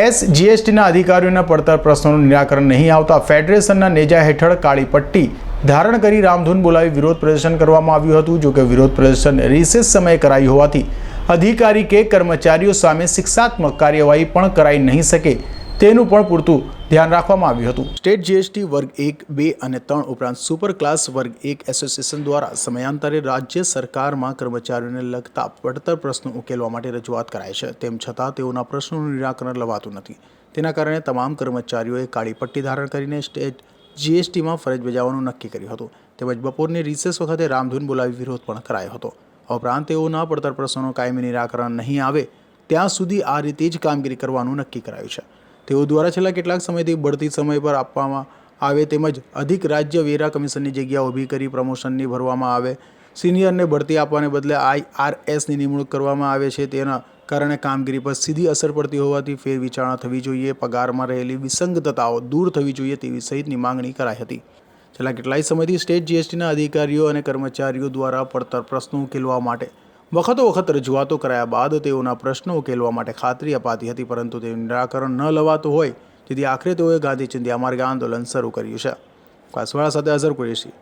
S જીએસટીના અધિકારીઓના પડતર પ્રશ્નોનું નિરાકરણ નહીં આવતા ફેડરેશનના નેજા હેઠળ કાળી પટ્ટી ધારણ કરી રામધૂન બોલાવી વિરોધ પ્રદર્શન કરવામાં આવ્યું હતું જોકે વિરોધ પ્રદર્શન રિસેસ સમયે કરાયું હોવાથી અધિકારી કે કર્મચારીઓ સામે શિક્ષાત્મક કાર્યવાહી પણ કરાઈ નહીં શકે. તેનું પણ પૂરતું ધ્યાન રાખવામાં આવ્યું હતું. સ્ટેટ જીએસટી વર્ગ એક, બે અને ત્રણ ઉપરાંત સુપર ક્લાસ વર્ગ એક એસોસિએશન દ્વારા સમયાંતરે રાજ્ય સરકારમાં કર્મચારીઓને લગતા પડતર પ્રશ્નો ઉકેલવા માટે રજૂઆત કરાય છે. તેમ છતાં તેઓના પ્રશ્નોનું નિરાકરણ લવાતું નથી. તેના કારણે તમામ કર્મચારીઓએ કાળી પટ્ટી ધારણ કરીને સ્ટેટ જીએસટીમાં ફરજ બજાવવાનું નક્કી કર્યું હતું. તેમજ બપોરની રિસેસ વખતે રામધૂન બોલાવી વિરોધ પણ કરાયો હતો. ઉપરાંત તેઓના પડતર પ્રશ્નોનું કાયમી નિરાકરણ નહીં આવે, ત્યાં સુધી આ રીતે જ કામગીરી કરવાનું નક્કી કરાયું છે. તેઓ દ્વારા છેલ્લા કેટલાક સમયથી બઢતી સમય પર આપવામાં આવે તેમજ અધિક રાજ્ય વેરા કમિશનની જગ્યા ઊભી કરી પ્રમોશનની ભરવામાં આવે. સિનિયરને બઢતી આપવાને બદલે આઈઆરએસની નિમણૂક કરવામાં આવે છે. તેના કારણે કામગીરી પર સીધી અસર પડતી હોવાથી ફેરવિચારણા થવી જોઈએ. પગારમાં રહેલી વિસંગતતાઓ દૂર થવી જોઈએ તેવી સહિતની માંગણી કરાઈ હતી. છેલ્લા કેટલાય સમયથી સ્ટેટ જીએસટીના અધિકારીઓ અને કર્મચારીઓ દ્વારા પડતર પ્રશ્નો ઉકેલવા માટે વખતો વખત રજૂઆતો કરાયા બાદ તેઓના પ્રશ્નો ઉકેલવા માટે ખાતરી અપાતી હતી, પરંતુ તેનું નિરાકરણ ન લવાતું હોય. તેથી આખરે તેઓએ ગાંધી ચિંધ્યા માર્ગે આંદોલન શરૂ કર્યું છે. કાસવાળા સાથે અઝર કુરેશી.